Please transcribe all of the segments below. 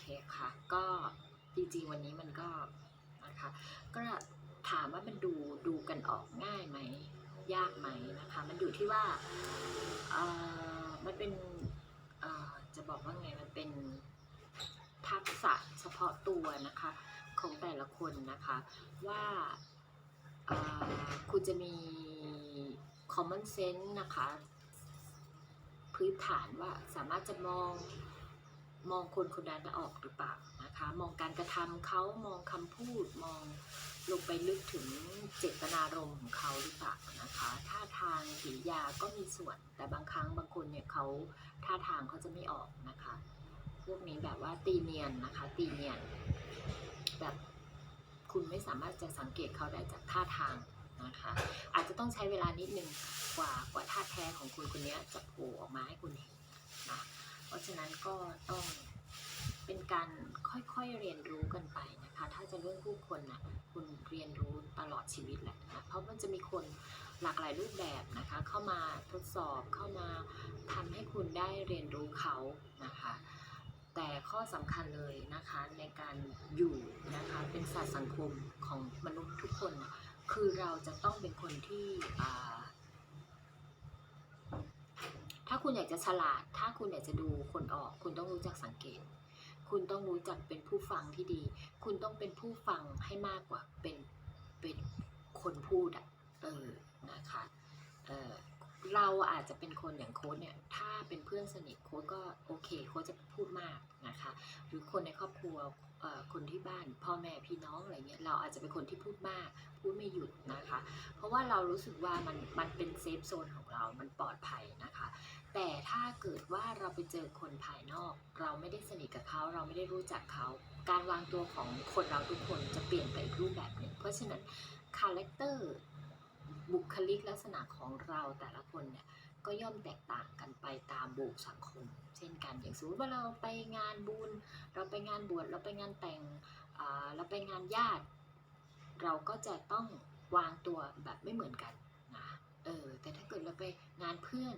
เคค่ะ ก็จริงๆวันนี้มันก็นะคะก็ถามว่ามันดูดูกันออกง่ายไหม ยากไหมนะคะ มันอยู่ที่ว่าเออมันเป็นเออจะบอกว่าไงมันเป็นทักษะเฉพาะตัวนะคะของแต่ละคนนะคะว่าคุณจะมี common sense นะคะ พื้นฐานว่าสามารถจะมอง มองคนคนนั้นออกหรือเปล่านะคะมองการกระทำเขามองคำพูดมองลงไปลึกถึงเจตนารมณ์ของเขาหรือเปล่านะคะท่าทางกิริยาก็มีส่วน แต่บางครั้งบางคนเนี่ยเขาท่าทางเขาจะไม่ออกนะคะพวกนี้แบบว่าตีเนียนนะคะ ตีเนียน แบบคุณไม่สามารถจะสังเกตเขาได้จากท่าทางนะคะ อาจจะต้องใช้เวลานิดนึงกว่ากว่าท่าแท้ของคุณคนนี้จะโผล่ออกมาให้คุณ เพราะฉะนั้นก็ต้องเป็นการค่อยๆเรียนรู้กันไปนะคะ ถ้าจะเรื่องผู้คนนะคุณเรียนรู้ตลอดชีวิตแหละนะเพราะมันจะมีคนหลากหลายรูปแบบนะคะ เข้ามาทดสอบเข้ามาทำให้คุณได้เรียนรู้เขานะคะ แต่ข้อสำคัญเลยนะคะในการอยู่นะคะเป็นสัตว์สังคมของมนุษย์ทุกคนนะคือเราจะต้องเป็นคนที่อ่า ถ้า คุณอยากจะฉลาด ถ้าคุณอยากจะดูคนออก คุณต้องรู้จักสังเกต คุณต้องรู้จักเป็นผู้ฟังที่ดี คุณต้องเป็นผู้ฟังให้มากกว่าเป็นเป็นคนพูดอะเออนะคะเออ เราอาจจะเป็นคนอย่างโค้ดเนี่ย ถ้าเป็นเพื่อนสนิทโค้ดก็โอเคโค้ดจะพูดมากนะคะ หรือคนในครอบครัวคนที่บ้านพ่อแม่พี่น้องอะไรเงี้ยเราอาจจะเป็นคนที่พูดมาก พูดไม่หยุดนะคะ เพราะว่าเรารู้สึกว่ามันมันเป็นเซฟโซนของเรา มันปลอดภัยนะคะ แต่ถ้าเกิดว่าเราไปเจอคนภายนอก เราไม่ได้สนิทกับเขา เราไม่ได้รู้จักเขา การวางตัวของคนเราทุกคนจะเปลี่ยนไปอีกรูปแบบหนึ่งเพราะฉะนั้นคาแรคเตอร์ บุคลิกลักษณะของเราแต่ละคนเนี่ยก็ย่อมแตกต่างกันไปตามบุคสังคม เช่นกันอย่างสมมติว่าเราไปงานบุญเราไปงานบวชเราไปงานแต่งอ่าเราไปงานญาติ เราก็จะต้องวางตัวแบบไม่เหมือนกันนะเออแต่ถ้าเกิดเราไปงานเพื่อน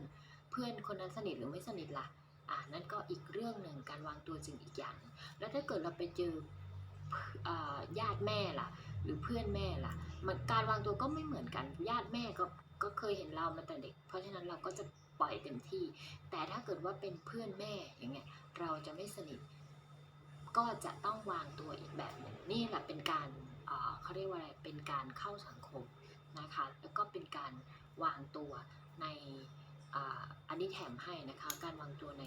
เพื่อนคนนั้นสนิทหรือไม่สนิทล่ะอ่านั่นก็อีกเรื่องหนึ่งการวางตัวจึงอีกอย่าง แล้วถ้าเกิดเราไปเจอ ญาติแม่ล่ะ หรือเพื่อนแม่ล่ะมันการวางตัวก็ไม่เหมือนกัน ญาติแม่ก็ก็เคยเห็นเรามาแต่เด็ก เพราะฉะนั้นเราก็จะปล่อยเต็มที่ แต่ถ้าเกิดว่าเป็นเพื่อนแม่อย่างเงี้ยเราจะไม่สนิท ก็จะต้องวางตัวอีกแบบหนึ่งนี่แหละเป็นการเขาเรียกว่าอะไรเป็นการเข้าสังคมนะคะแล้วก็เป็นการวางตัวในอันนี้แถมให้นะคะ การวางตัวใน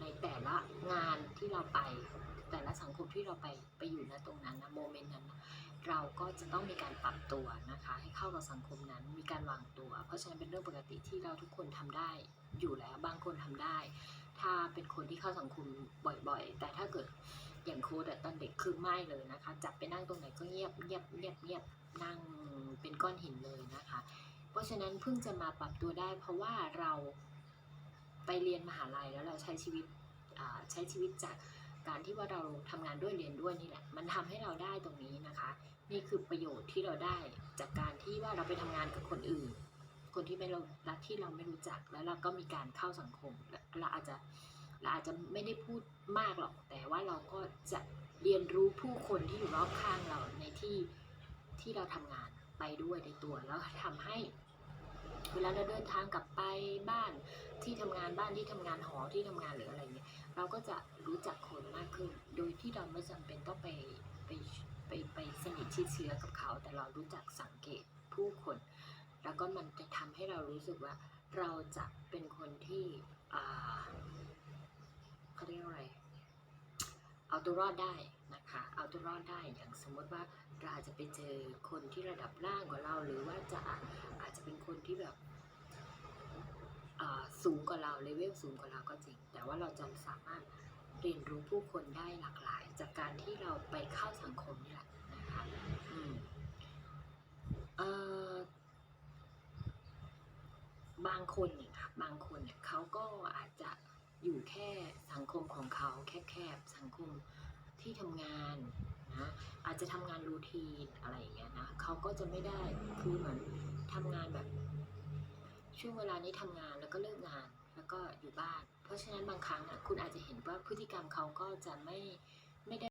ในแต่ละงานที่เราไป แต่ละสังคมที่เราไปไปอยู่ณตรงนั้นนะโมเมนต์นั้นนะเราก็จะต้องมีการปรับตัวนะคะ ให้เข้ากับสังคมนั้นมีการวางตัว เพราะฉะนั้นเป็นเรื่องปกติที่เราทุกคนทำได้อยู่แล้วบางคนทำได้ ถ้าเป็นคนที่เข้าสังคมบ่อยๆ แต่ถ้าเกิดอย่างโค้ดตอนเด็กคือไม่เลยนะคะจับไปนั่งตรงไหนก็เงียบเงียบเงียบเงียบนั่งเป็นก้อนหินเลยนะคะ เพราะฉะนั้นเพิ่งจะมาปรับตัวได้ เพราะว่าเราไปเรียนมหาลัยแล้วเราใช้ชีวิตใช้ชีวิตจาก การที่ว่าเราทำงานด้วยเรียนด้วยนี่แหละ มันทำให้เราได้ตรงนี้นะคะ นี่คือประโยชน์ที่เราได้จากการที่ว่าเราไปทำงานกับคนอื่น คนที่ไม่เรารักที่เราไม่รู้จักแล้วเราก็มีการเข้าสังคมเราอาจจะเราอาจจะไม่ได้พูดมากหรอก แต่ว่าเราก็จะเรียนรู้ผู้คนที่อยู่รอบข้างเราในที่ที่เราทำงานไปด้วยในตัวแล้วทำให้ เวลาเราเดินทางกลับไปบ้านที่ทำงานบ้านที่ทำงานหอที่ทำงานหรืออะไรเนี่ยเราก็จะรู้จักคนมากขึ้น โดยที่เราไม่จำเป็นต้องไปไปไปไปสนิทชิดเชื้อกับเขา แต่เรารู้จักสังเกตผู้คน แล้วก็มันจะทำให้เรารู้สึกว่าเราจะเป็นคนที่อ่าเขาเรียกอะไร เอาตัวรอดได้นะคะ เอาตัวรอดได้อย่างสมมติว่าเราอาจจะไปเจอคนที่ระดับล่างกว่าเรา หรือว่าจะอาจจะเป็นคนที่แบบสูงกว่าเราเลเวลสูงกว่าเราก็จริง แต่ว่าเราจะสามารถเรียนรู้ผู้คนได้หลากหลาย จากการที่เราไปเข้าสังคมนี่แหละนะคะบางคนเนี่ยค่ะบางคนเนี่ยเขาก็อาจจะ อยู่แค่สังคมของเขาแคบๆสังคมที่ทำงานนะอาจจะทำงานรูทีนอะไรอย่างเงี้ยนะเขาก็จะไม่ได้คือเหมือนทำงานแบบ ช่วงเวลานี้ทำงานแล้วก็เลิกงานแล้วก็อยู่บ้าน เพราะฉะนั้นบางครั้งอะคุณอาจจะเห็นว่าพฤติกรรมเขาก็จะไม่ไม่ได้